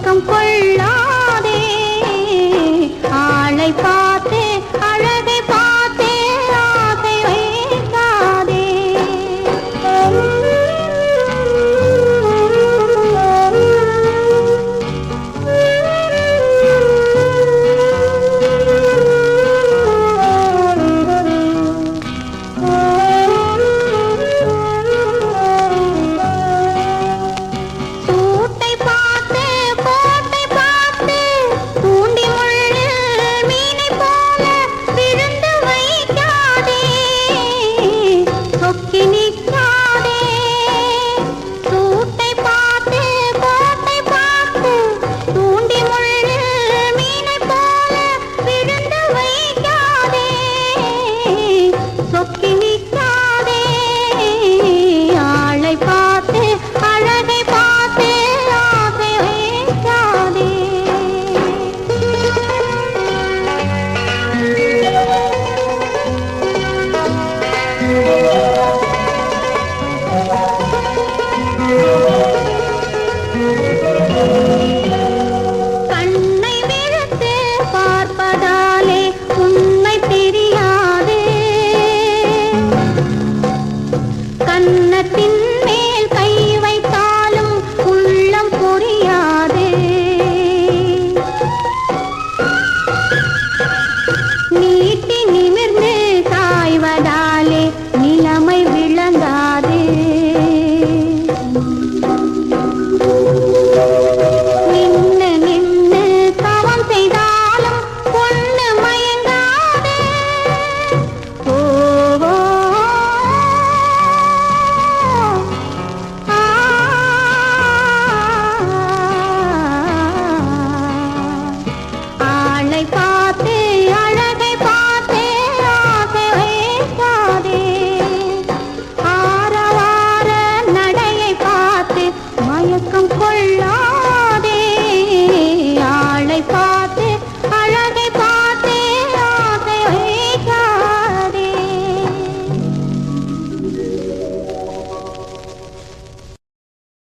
金龟。നീട്ടി നിമിർന്ന് തായ്വതാലേ